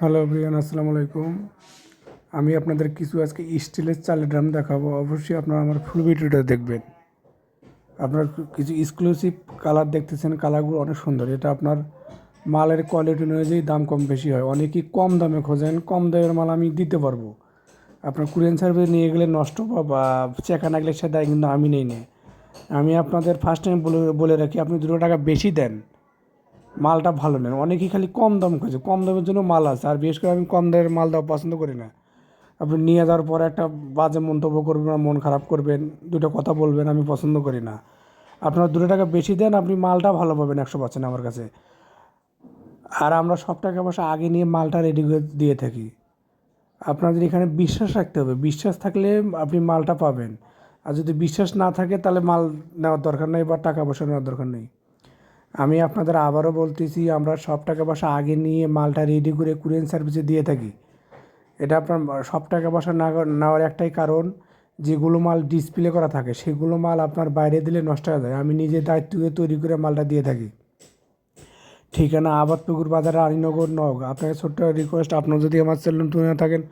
Hello Brian আসসালামু আলাইকুম। আমি আপনাদের কিছু আজকে স্টিলের চালের ড্রাম দেখাবো। অবশ্যই আপনারা আমার ফুল ভিডিওটা দেখবেন। আপনার কিছু এক্সক্লুসিভ কালার দেখতেছেন কালারগুলো অনেক সুন্দর। এটা আপনার মালের কোয়ালিটি অনুযায়ী দাম কম বেশি হয়। অনেকেই কম দামে খোঁজেন, কম দামের মাল আমি দিতে পারব। আপনার কুরিয়ান সার্ভিস নিয়ে গেলে নষ্ট বা- চেকা না গেলে সে দায় কিন্তু আমি নেই না। আমি আপনাদের ফার্স্ট টাইম বলে বলে রাখি, আপনি দুটো টাকা বেশি দেন। মালটা ভালো নেন অনেকেই খালি কম দাম খুঁজে কম দামের জন্য মাল আছে। আর বিশেষ করে আমি কম দামের মাল দেওয়া পছন্দ করি না। আপনি নিয়ে যাওয়ার পরে একটা বাজে মন্তব্য করবেন আর মন খারাপ করবেন দুটো কথা বলবেন, আমি পছন্দ করি না। আপনারা দুটো টাকা বেশি দেন, আপনি মালটা ভালো পাবেন একশো পার্সেন্ট আমার কাছে। আর আমরা সব টাকা পয়সা আগে নিয়ে মালটা রেডি করে দিয়ে থাকি। আপনাদের এখানে বিশ্বাস রাখতে হবে। বিশ্বাস থাকলে আপনি মালটা পাবেন। আর যদি বিশ্বাস না থাকে, তাহলে মাল নেওয়ার দরকার নেই বা টাকা পয়সা নেওয়ার দরকার নেই। আমি আপনাদের আবারও বলতেছি, আমরা সব টাকা পয়সা আগে নিয়ে মালটা রেডি করে কুরিয়ান সার্ভিসে দিয়ে থাকি। এটা আপনার সব টাকা পয়সা না নেওয়ার একটাই কারণ, যেগুলো মাল ডিসপ্লে করা থাকে, সেগুলো মাল আপনার বাইরে দিলে নষ্ট হয়ে যায়। আমি নিজে দায়িত্ব দিয়ে তৈরি করে মালটা দিয়ে থাকি। ঠিকানা আবাদপুকুর বাজার, রানীনগর নগ আপনাকে ছোট্ট রিকোয়েস্ট আপনার যদি আমার চ্যানেল হয়ে থাকেন,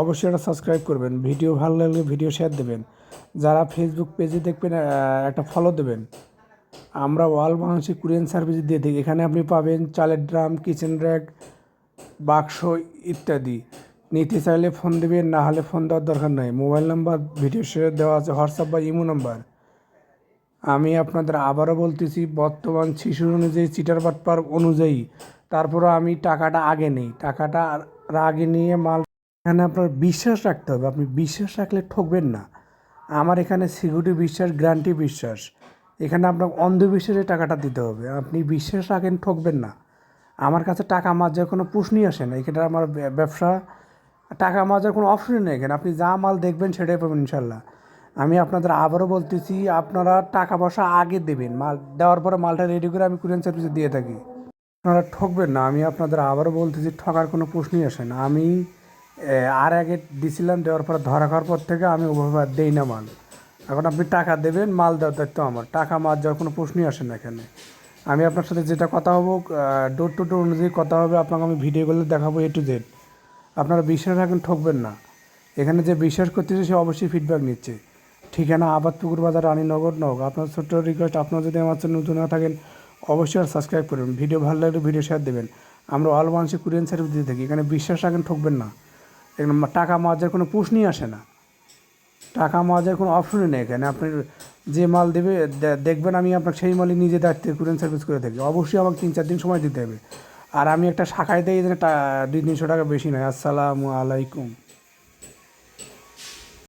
অবশ্যই এটা সাবস্ক্রাইব করবেন। ভিডিও ভালো লাগলে ভিডিও শেয়ার দেবেন। যারা ফেসবুক পেজে দেখবেন একটা ফলো দেবেন। আমরা ওয়াল বাংলাদেশি কুরিয়ান সার্ভিস দিয়ে থাকি। এখানে আপনি পাবেন চালের ড্রাম, কিচেন র্যাক, বাক্স ইত্যাদি। নিতে চাইলে ফোন দেবেন, না হলে ফোন দেওয়ার দরকার নাই। মোবাইল নাম্বার, ভিডিও শেয়ার দেওয়া আছে, হোয়াটসঅ্যাপ বা ইমো নাম্বার। আমি আপনাদের আবারও বলতেছি, বর্তমান শিশুর অনুযায়ী চিটার বাটপার অনুযায়ী। তারপরে আমি টাকাটা আগে নেই। টাকাটা আগে নিয়ে মাল এখানে আপনার বিশ্বাস রাখতে হবে। আপনি বিশ্বাস রাখলে ঠকবেন না। আমার এখানে সিকিউরিটি বিশ্বাস গ্যারান্টি বিশ্বাস। এখানে আপনার অন্ধবিশ্বাসে টাকাটা দিতে হবে। আপনি বিশ্বাস রাখেন, ঠকবেন না। আমার কাছে টাকা মাজার কোনো প্রশ্নই আসে না। এখানে আমার ব্যবসা, টাকা মাজার কোনো অপশনই নেই এখানে। আপনি যা মাল দেখবেন সেটাই পাবেন ইনশাল্লাহ। আমি আপনাদের আবারও বলতেছি, আপনারা টাকা পয়সা আগে দেবেন। মাল দেওয়ার পরে মালটা রেডি করে আমি কুরিয়ান সার্ভিসে দিয়ে থাকি। আপনারা ঠকবেন না, আমি আপনাদের আবারও বলতেছি, ঠকার কোনো প্রশ্নই আসে না। আমি আর আগে দিছিলাম, দেওয়ার পরে ধরা খাওয়ার পর থেকে আমি ওভাবে দেই না মাল। এখন আপনি টাকা দেবেন, মাল দেওয়ার দায়িত্ব আমার। টাকা, মাল যাওয়ার কোনো প্রশ্নই আসে না এখানে। আমি আপনার সাথে যেটা কথা হব ডোর টু ডোর অনুযায়ী কথা হবে, আপনাকে আমি ভিডিওগুলো দেখাবো এ টু জেড আপনারা বিশ্বাস রাখেন, ঠকবেন না। এখানে যে বিশ্বাস করতেছে, সে অবশ্যই ফিডব্যাক নিচ্ছে। ঠিকানা আবাদপুকুর বাজার, রানীনগর নগ আপনার ছোট্ট রিকোয়েস্ট আপনারা যদি আমার চ্যানেল নতুন না থাকেন, অবশ্যই আর সাবস্ক্রাইব করবেন। ভিডিও ভালো লাগলে ভিডিও শেয়ার দেবেন। আমরা অল বাংলাদেশে কুরিয়ান সার্ভিস দিয়ে থাকি। এখানে বিশ্বাস রাখেন, ঠকবেন না। এখানে টাকা মাজার কোনো প্রশ্নই আসে না। টাকা মাজার কোনো অপশনই নেই এখানে। আপনি যে মাল দেবে দেখবেন আমি আপনার সেই মালই নিজে দায়িত্বে কুরিয়ার সার্ভিস করে থাকি। অবশ্যই আমাকে তিন চার দিন সময় দিতে হবে। আর আমি একটা শাখায় টা- দুই তিনশো টাকা বেশি নয়। আসসালামু আলাইকুম।